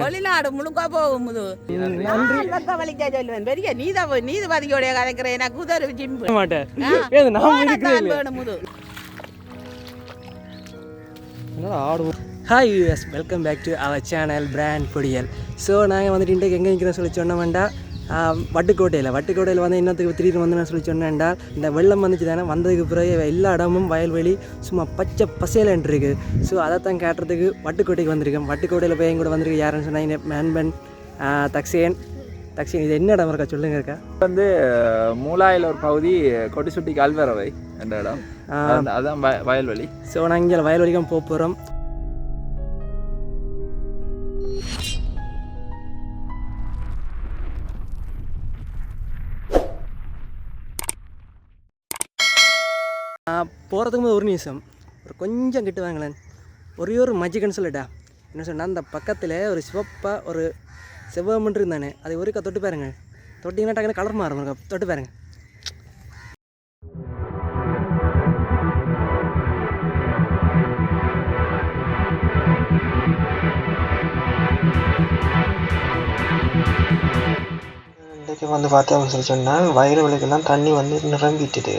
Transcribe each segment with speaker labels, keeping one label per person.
Speaker 1: வெளிநாடு முழுக்க போகும் இது நான் வலிக்க சொல்லுவேன். பெரிய நீத நீதிபதியோடைய கதைக்கிறேன். எனக்கு உதவி சிம்பு
Speaker 2: மாட்டேன்.
Speaker 1: ஆ,
Speaker 2: ஏது நான்
Speaker 1: போனத்தான்
Speaker 2: இருக்கிறேன்
Speaker 1: வேணும் இது
Speaker 2: என்னடா ஆடுவோம் hi us welcome back to our channel brand பொடியல் so நாங்கள் வந்துட்டு இன்றைக்கு எங்கே நிற்கிறோம் சொல்லி சொன்னோம்டா வட்டுக்கோட்டையில். வட்டுக்கோட்டையில் வந்து இன்னத்துக்கு திடீர்னு வந்து நான் சொல்லி சொன்னேன்டா இந்த வெள்ளம் வந்துச்சு தானே வந்ததுக்கு பிறகு எல்லா இடமும் வயல்வெளி சும்மா பச்சை பசேலன்ட்டு இருக்குது ஸோ அதை தான் கேட்டுறதுக்கு வட்டுக்கோட்டைக்கு வந்திருக்கேன். வட்டுக்கோட்டையில் போய் என் கூட வந்திருக்கு யாருன்னு சொன்னாங்க மேன்பன் தக்ஷேன். தக்ஷேன் இது என்ன இடம் இருக்கா? சொல்லுங்க இருக்கா
Speaker 3: வந்து மூலாயில் ஒரு பகுதி கொடிசுட்டி கல்வரவை என்ற இடம். அது- அதான் வய- வயல்வெளி
Speaker 2: ஸோ நாங்கள் இங்கே வயல்வெளிக்கும் போக போகிறோம் போகிறதுக்கு ஒரு நிமிஷம். ஒரு கொஞ்சம் கிட்டு வாங்களேன். ஒரே ஒரு மஜிகன் சொல்லட்டா. என்ன சொன்னால் அந்த பக்கத்தில் ஒரு சிவப்பாக ஒரு செவ்வமன்று இருந்தானே அதை ஒருக்கா தொட்டு பாருங்க. தொட்டிங்கன்னா டக்குனு கலர் மாறும் தொட்டு பாருங்க.
Speaker 4: இன்றைக்கு வந்து பார்த்தோம்னு சொல்லி சொன்னால் வயல் விலைக்கெல்லாம் தண்ணி வந்து நிரம்பிட்டுது.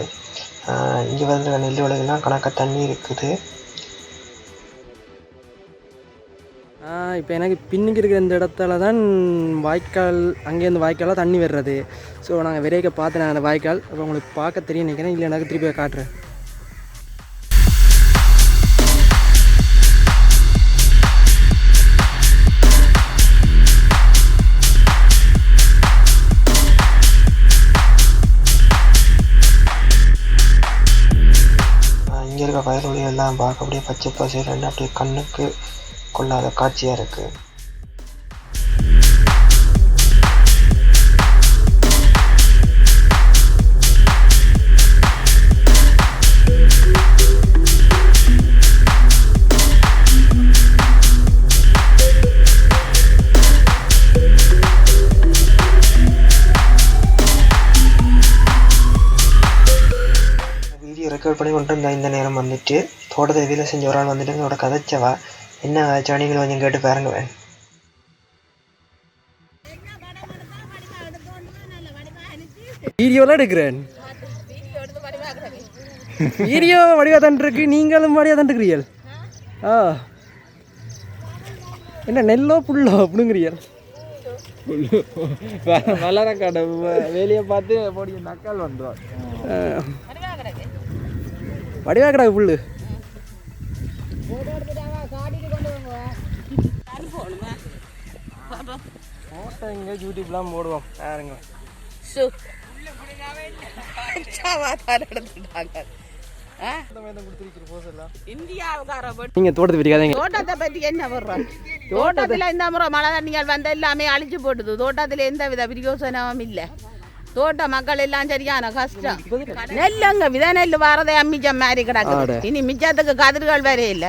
Speaker 4: இங்கே வந்து நெல் விலைக்கெல்லாம் கணக்காக தண்ணி இருக்குது.
Speaker 2: இப்போ எனக்கு பின்னுக்கு இருக்கிற இந்த இடத்துல தான் வாய்க்கால் அங்கேருந்து வாய்க்காலாக தண்ணி வர்றது. ஸோ நாங்கள் விரைக்க பார்த்து நாங்கள் அந்த வாய்க்கால் அப்போ உங்களுக்கு பார்க்க தெரியும் நினைக்கிறேன். இல்லை எனக்கு திருப்பி காட்டுறேன்.
Speaker 4: இருக்க வயல் எல்லாம் பார்க்க அப்படியே பச்சை பசேலன்னு அப்படியே கண்ணுக்கு கொள்ளாத காட்சியாக இருக்குது ரெக்கார்ட் பண்ணி கொண்டு இருந்த இந்த நேரம் வந்துட்டு தோட்டத்தை வேலை செஞ்ச ஒரு ஆள் வந்துட்டு என்னோட கதைச்சவா என்ன கதைச்சவா நீங்களும் கொஞ்சம் கேட்டு பாருங்க வேன்
Speaker 2: வீடியோலாம் எடுக்கிறேன் வீடியோ வடிவாக தான் இருக்கு நீங்களும் வடிவாக தான் இருக்கிறீர்கள் ஆ என்ன நெல்லோ புல்லோ அப்படிங்கிறீர்கள்
Speaker 3: வளர கடை வேலையை பார்த்து போடி நக்கால் வந்துடும்
Speaker 2: வடிவாக கிடக்கு புல்லு. ஃபோட்டோ இங்கே யூடியூப்லாம் போடுவோம். பாருங்க நீங்கள் தோட்டத்தை பிரிக்காதீங்க
Speaker 1: தோட்டத்தை பற்றி என்ன வர்றோம்? தோட்டத்துல இந்த முறை மழை தண்ணிகள் வந்து எல்லாமே அழிச்சு போட்டுது. தோட்டத்துல எந்த வித பிரயோசனமும் இல்ல. தோட்ட மக்கள் எல்லாம் சரியான கஷ்டம் நெல்லுங்க வித நெல் வரதே மிச்சம் மாதிரி கிடக்குது இனி மிச்சத்துக்கு கதிர்கள் வேற இல்ல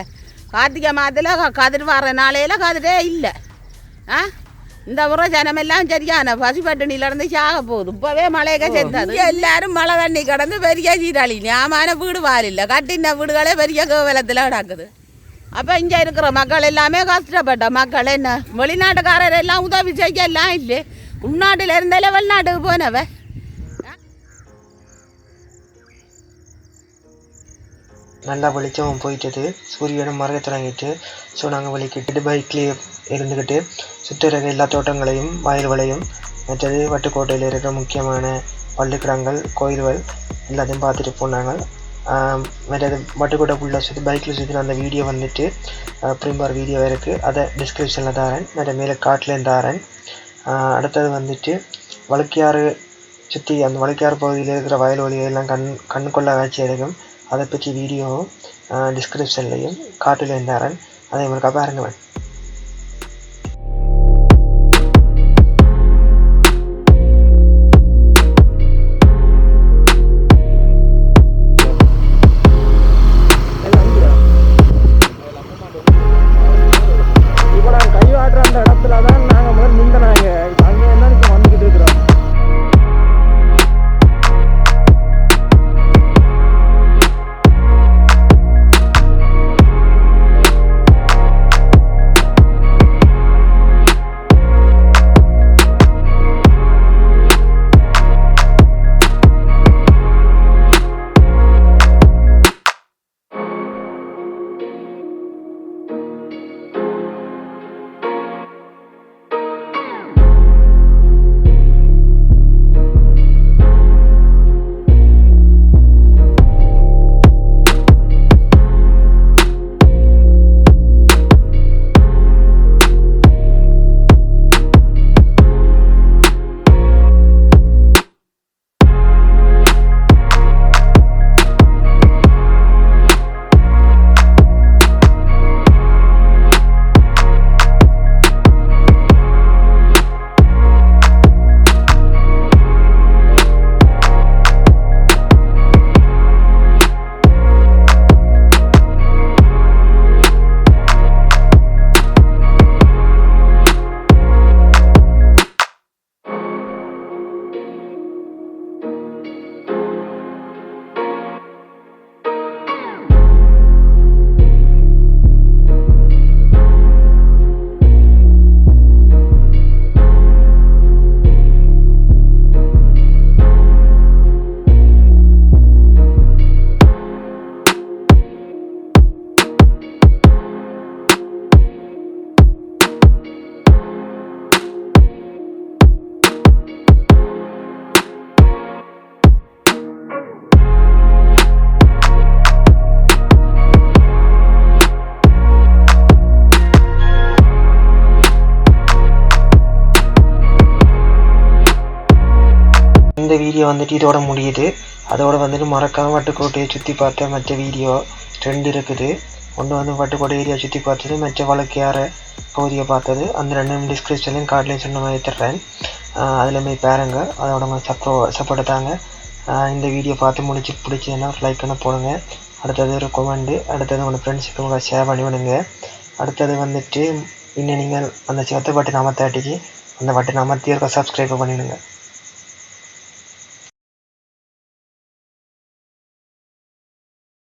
Speaker 1: கார்த்திகை மாதத்துல கதிர் வர நாளையில கதிரே இல்ல ஆ இந்த முறை ஜனமெல்லாம் சரியான பசிப்பட்டினில இருந்து சாக போகுது இப்பவே மழையக்க சேர்ந்தது எல்லாரும் மழை தண்ணி கடந்து பெரிய சீராளி ஞாபக வீடு வாரில்ல கட்டின வீடுகளே பெரிய கோவலத்துல கிடக்குது அப்போ இங்கே இருக்கிற மக்கள் எல்லாமே கஷ்டப்பட்ட மக்கள் என்ன வெளிநாட்டுக்காரர் எல்லாம் உதவி செய்ய எல்லாம் இல்லை உள்நாட்டில் இருந்தாலே வெளிநாட்டுக்கு போனவ
Speaker 4: நல்லா வெளிச்சமும் போயிட்டது. சூரியனும் மறைய தொடங்கிட்டு ஸோ நாங்கள் வெளிக்கிட்டு பைக்லேயே இருந்துக்கிட்டு சுற்றி எல்லா தோட்டங்களையும் வயல்களையும் மற்றது வட்டுக்கோட்டையில் இருக்கிற முக்கியமான பள்ளிக்கிடங்கள் கோயில்கள் எல்லாத்தையும் பார்த்துட்டு போனாங்க. ஆம், மற்றது வட்டுக்கோட்டை ஃபுல்லாக சுற்றி பைக்கில் சுற்றி அந்த வீடியோ வந்துட்டு பிரிம்பார் வீடியோ இருக்குது அதை டிஸ்கிரிப்ஷனில் தாரேன். மற்ற மேலே காட்டிலேயும் தாரேன். அடுத்தது வந்துட்டு வழுக்கியாறு சுற்றி அந்த வழுக்கியாறு பகுதியில் இருக்கிற வயல்வெளியெல்லாம் கண் கண்ணுக்குள்ள காட்சி இருக்கும் அதை பற்றி வீடியோ டிஸ்கிரிப்ஷன்லையும் காட்டிலேயும் இருந்தாரன் அதை உங்களுக்கு பாருங்க வந்துட்டு இதோட முடியுது. அதோட வந்துட்டு மறக்காம வட்டுக்கோட்டையை சுற்றி பார்த்த மற்ற வீடியோ ரெண்டு இருக்குது. ஒன்று வந்து வட்டுக்கோட்டை ஏரியா சுற்றி பார்த்தது மற்ற வழக்கையார பகுதியை பார்த்தது. அந்த ரெண்டும் டிஸ்கிரிப்ஷன்லையும் கார்ட்லையும் சொன்ன மாதிரி தர்றேன். அதில் போய் பாருங்க. அதோட சப்போ சப்போர்ட் தாங்க. இந்த வீடியோ பார்த்து முடிச்சு பிடிச்சதுன்னா ஒரு லைக் பண்ண போடுங்க. அடுத்தது ஒரு கொமெண்டு அடுத்தது உங்கள் ஃப்ரெண்ட்ஸுக்கு உங்களை ஷேர் பண்ணி விடுங்க. அடுத்தது வந்துட்டு இன்னும் நீங்கள் அந்த சிவத்தை பட்டு நாமத்தாட்டிக்கு அந்த பட்டு நாமத்தையும் சப்ஸ்கிரைப் பண்ணிவிடுங்க